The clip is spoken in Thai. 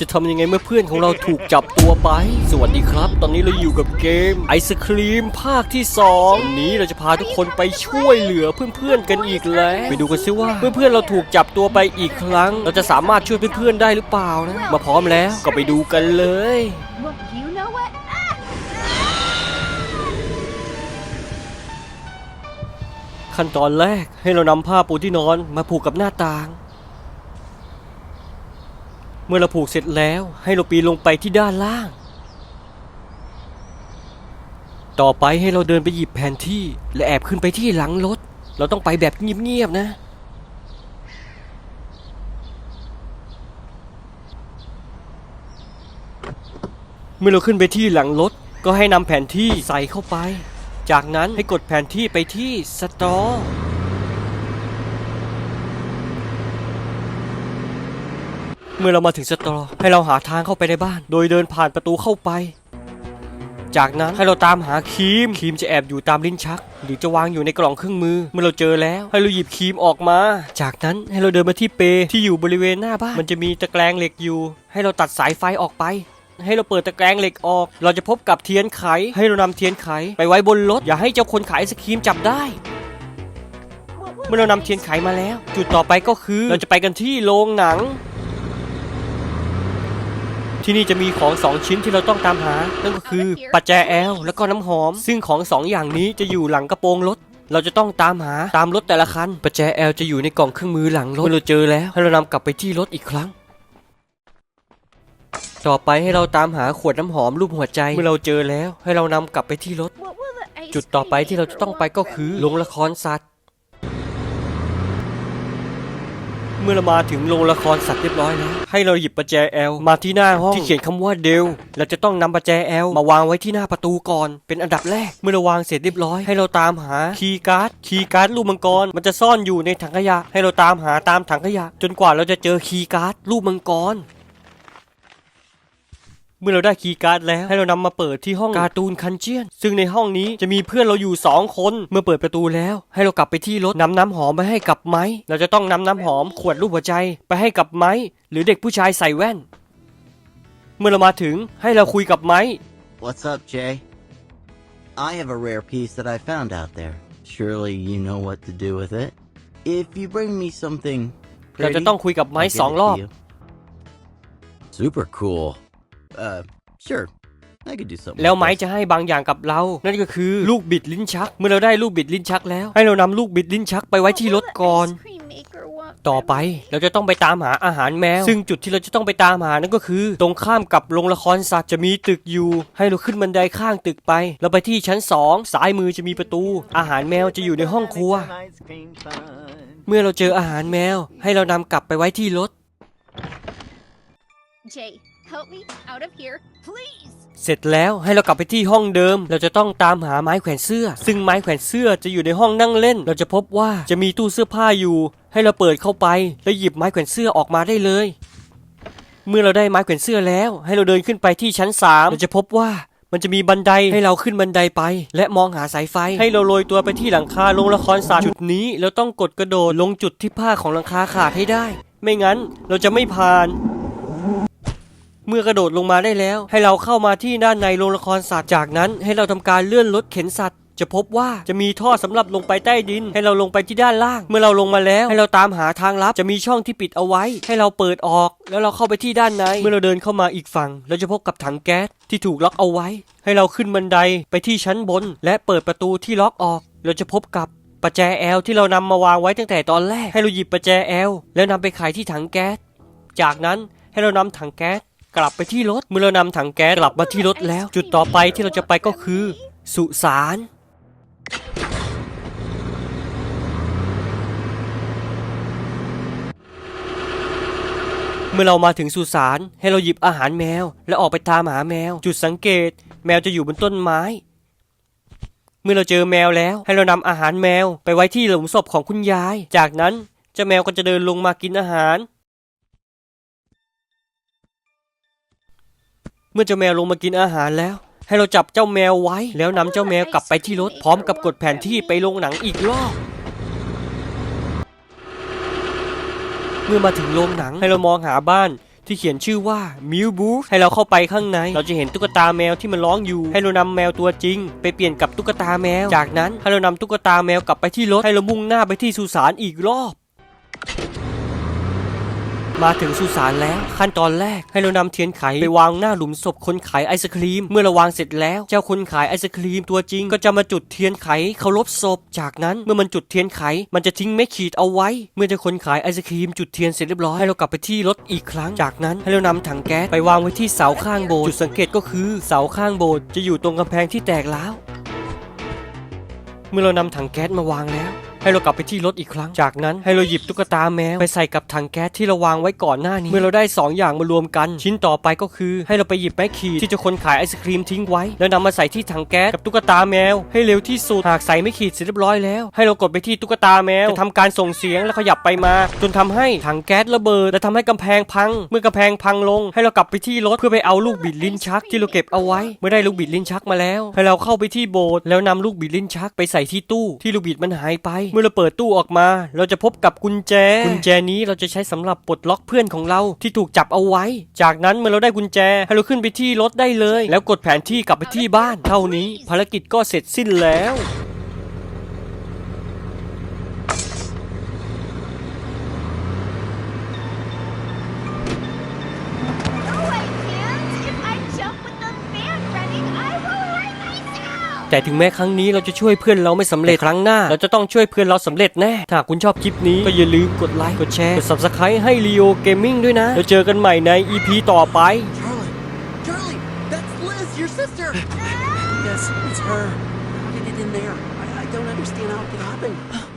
จะทำยังไงเมื่อเพื่อนของเราถูกจับตัวไป สวัสดีครับ ตอนนี้เราอยู่กับเกมไอศครีมภาคที่2วันนี้เราจะพาทุกคนไปช่วยเหลือเพื่อนๆกันอีกแล้ว ไปดูกันซิว่าเพื่อนๆเราถูกจับตัวไปอีกครั้ง เราจะสามารถช่วยเพื่อนๆได้หรือเปล่านะ มาพร้อมแล้วก็ไปดูกันเลย ขั้นตอนแรกให้เรานำผ้าปูที่นอนมาผูกกับหน้าต่าง เมื่อเราผูกเสร็จแล้วให้เราปีนลงไปที่ด้านล่าง ต่อไปให้เราเดินไปหยิบแผนที่และแอบขึ้นไปที่หลังรถ เราต้องไปแบบเงียบๆนะ เมื่อเราขึ้นไปที่หลังรถก็ให้นำแผนที่ใส่เข้าไป จากนั้นให้กดแผนที่ไปที่สตอร์ เมื่อเรามาถึงสตอให้เราหาทางเข้าไปในบ้าน โดยเดินผ่านประตูเข้าไป จากนั้นให้เราตามหาครีมครีมจะแอบอยู่ตามลิ้นชัก หรือจะวางอยู่ในกล่องเครื่องมือ เมื่อเราเจอแล้ว ให้เราหยิบครีมออกมา จากนั้นให้เราเดินมาที่เปที่อยู่บริเวณหน้าบ้าน มันจะมีตะแกรงเหล็กอยู่ ให้เราตัดสายไฟออกไปให้เราเปิดตะแกรงเหล็กออก เราจะพบกับเทียนไข ให้เรานำเทียนไข ไปไว้บนรถ อย่าให้เจ้าคนขายไอศครีมจับได้ เมื่อเรานำเทียนไขมาแล้ว จุดต่อไปก็คือ เราจะไปกันที่โรงหนัง ที่นี่จะมีของสองชิ้นที่เราต้องตามหา นั่นก็คือปัจแจแอลแล้วก็น้ำหอม ซึ่งของสองอย่างนี้จะอยู่หลังกระโปรงรถ เราจะต้องตามหาตามรถแต่ละคันปัจแจแอลจะอยู่ในกล่องเครื่องมือหลังรถเมื่อเราเจอแล้วให้เรานำกลับไปที่รถอีกครั้ง ต่อไปให้เราตามหาขวดน้ำหอมรูปหัวใจเมื่อเราเจอแล้ว ให้เรานำกลับไปที่รถ What will the ice จุดต่อไปที่ cream เราจะต้องไปก็คือโรงละครสัตว์ มื่อเรามาถึงโรงละครสัตว์เรียบร้อยแล้วให้เราหยิบประแจแอลมาที่หน้าห้องที่เขียนคำว่าเดลเราจะต้องนำประแจแอลมาวางไว้ที่หน้าประตูก่อน เป็นอันดับแรกเมื่อเราวางเสร็จเรียบร้อย ให้เราตามหาคีย์การ์ดคีย์การ์ดรูปมังกรมันจะซ่อนอยู่ในถังขยะ ให้เราตามหาตามถังขยะ จนกว่าเราจะเจอคีย์การ์ดรูปมังกร เมื่อเราได้คีย์การ์ดแล้วให้เรานำมาเปิดที่ห้องการ์ตูนคันเจียน ซึ่งในห้องนี้จะมีเพื่อนเราอยู่ 2 คน เมื่อเปิดประตูแล้ว ให้เรากลับไปที่รถนำน้ำหอมไปให้กับไม้ เราจะต้องนำน้ำหอมขวดรูปหัวใจไปให้กับไม้ หรือเด็กผู้ชายใส่แว่น เมื่อเรามาถึงให้เราคุยกับไม้ What's up, Jay? I have a rare piece that I found out there. Surely you know what to do with it. If you bring me something เราจะ pretty, ต้องคุยกับไม้ I'll give สอง it ร to อบ you. Super cool. Uh, sure. I could do something. แล้ว with ไม้ this. จะให้บางอย่างกับเรา นั่นก็คือลูกบิดลิ้นชัก เมื่อเราได้ลูกบิดลิ้นชักแล้ว ให้เรานำลูกบิดลิ้นชักไปไว้ What ที่ will รถ the ก่อน ice cream maker want ต่อ from ไป me? เราจะต้องไปตามหาอาหารแมว ซึ่งจุดที่เราจะต้องไปตามหานั่นก็คือ ตรงข้ามกับโรงละครสัตว์จะมีตึกอยู่ ให้เราขึ้นบันไดข้างตึกไป เราไปที่ชั้น2ซ้ายมือจะมีประตู อาหารแมวจะอยู่ในห้องครัว เมื่อเราเจออาหารแมว ให้เรานำกลับไปไว้ที่รถ Jay, help me out of here, please. เสร็จแล้วให้เรากลับไปที่ห้องเดิม เราจะต้องตามหาไม้แขวนเสื้อ ซึ่งไม้แขวนเสื้อจะอยู่ในห้องนั่งเล่น เราจะพบว่าจะมีตู้เสื้อผ้าอยู่ ให้เราเปิดเข้าไป แล้วหยิบไม้แขวนเสื้อออกมาได้เลย เมื่อเราได้ไม้แขวนเสื้อแล้ว ให้เราเดินขึ้นไปที่ชั้น3เราจะพบว่ามันจะมีบันไดให้เราขึ้นบันไดไป และมองหาสายไฟ ให้เราโรยตัวไปที่หลังคาโรงละครสัตว์จุดนี้เราต้องกดกระโดดลงจุดที่ผ้าของหลังคาขาดให้ได้ ไม่งั้นเราจะไม่ผ่าน เมื่อกระโดดลงมาได้แล้ว ให้เราเข้ามาที่ด้านในโรงละครสัตว์จากนั้น ให้เราทำการเลื่อนรถเข็นสัตว์จะพบว่าจะมีท่อสำหรับลงไปใต้ดิน ให้เราลงไปที่ด้านล่าง เมื่อเราลงมาแล้ว ให้เราตามหาทางลับ จะมีช่องที่ปิดเอาไว้ ให้เราเปิดออก แล้วเราเข้าไปที่ด้านใน เมื่อเราเดินเข้ามาอีกฝั่ง เราจะพบกับถังแก๊สที่ถูกล็อกเอาไว้ ให้เราขึ้นบันไดไปที่ชั้นบน และเปิดประตูที่ล็อกออก เราจะพบกับประแจแอลที่เรานำมาวางไว้ตั้งแต่ตอนแรก ให้เราหยิบประแจแอลแล้วนำไปขายที่ถังแก๊ส จากนั้นให้เรานำถังแก๊ส กลับไปที่รถเมื่อเรานำถังแก๊สกลับมาที่รถแล้ว จุดต่อไปที่เราจะไปก็คือ สุสานเมื่อเรามาถึงสุสานให้เราหยิบอาหารแมว และออกไปตามหาแมว จุดสังเกต แมวจะอยู่บนต้นไม้ เมื่อเราเจอแมวแล้ว ให้เรานำอาหารแมวไปไว้ที่หลุมศพของคุณยาย จากนั้นเจ้าแมวก็จะเดินลงมากินอาหาร มื่อเจ้าแมวลงมากินอาหารแล้ว ให้เราจับเจ้าแมวไว้ แล้วนำเจ้าแมวกลับไปที่รถพร้อมกับกดแผนที่ไปโรงหนังอีกรอบ เมื่อมาถึงโรงหนังให้เรามองหาบ้านที่เขียนชื่อว่ามิวบูให้เราเข้าไปข้างใน เราจะเห็นตุ๊กตาแมวที่มันร้องอยู่ ให้เรานำแมวตัวจริง ไปเปลี่ยนกับตุ๊กตาแมว จากนั้นให้เรานำตุ๊กตาแมวกลับไปที่รถให้เรามุ่งหน้าไปที่สุสานอีกรอบ มาถึงสุสานแล้ว ขั้นตอนแรกให้เรานำเทียนไขไปวางหน้าหลุมศพคนขายไอศครีม เมื่อเราวางเสร็จแล้ว เจ้าคนขายไอศครีมตัวจริง ก็จะมาจุดเทียนไขเคารพศพ จากนั้นเมื่อมันจุดเทียนไข มันจะทิ้งเม็ดขีดเอาไว้ เมื่อเจ้าคนขายไอศครีมจุดเทียนเสร็จเรียบร้อยให้เรากลับไปที่รถอีกครั้ง จากนั้นให้เรานำถังแก๊สไปวางไว้ที่เสาข้างโบสถ์จุดสังเกตก็คือเสาข้างโบสถ์จะอยู่ตรงกำแพงที่แตกร้ว เมื่อเรานำถังแก๊สมาวางแล้ว ให้เรากลับไปที่รถอีกครั้ง จากนั้นให้เราหยิบตุ๊กตาแมวไปใส่กับถังแก๊สที่เราวางไว้ก่อนหน้านี้ เมื่อเราได้สองอย่างมารวมกัน ชิ้นต่อไปก็คือ ให้เราไปหยิบไม้ขีดที่เจ้าคนขายไอศครีมทิ้งไว้ แล้วนำมาใส่ที่ถังแก๊สกับตุ๊กตาแมว ให้เร็วที่สุดหากใส่ไม่ขีดเสร็จเรียบร้อยแล้ว ให้เรากดไปที่ตุ๊กตาแมวจะทำการส่งเสียงแล้วขยับไปมา จนทำให้ถังแก๊สระเบิดและทำให้กำแพงพัง เมื่อกำแพงพังลง ให้เรากลับไปที่รถเพื่อไปเอาลูกบิดลิ้นชักที่เราเก็บเอาไว้ เมื่อได้ลูกบิดลิ้นชักมาแล้ว ให้เราเข้าไปที่โบสถ์แล้วนำลูกบิดลิ้นชักไปใส่ที่ตู้ที่ลูกบิดมันหายไปมื่อเราเปิดตู้ออกมา เราจะพบกับกุญแจ กุญแจนี้เราจะใช้สำหรับปลดล็อกเพื่อนของเราที่ถูกจับเอาไว้ จากนั้นเมื่อเราได้กุญแจให้เราขึ้นไปที่รถได้เลย แล้วกดแผนที่กลับไปที่บ้าน เท่านี้ภารกิจก็เสร็จสิ้นแล้ว แต่ถึงแม้ครั้งนี้เราจะช่วยเพื่อนเราไม่สำเร็จครั้งหน้า เราจะต้องช่วยเพื่อนเราสำเร็จแน่ถ้าคุณชอบคลิปนี้ก็อย่าลืมกดไลค์กดแชร์กด subscribe ให้ Leo Gaming ด้วยนะแล้วเจอกันใหม่ใน EP ต่อไป Charlie! Charlie! That's Liz, your sister! Yes, it's her. How did it in there? I, I don't understand how it could happen.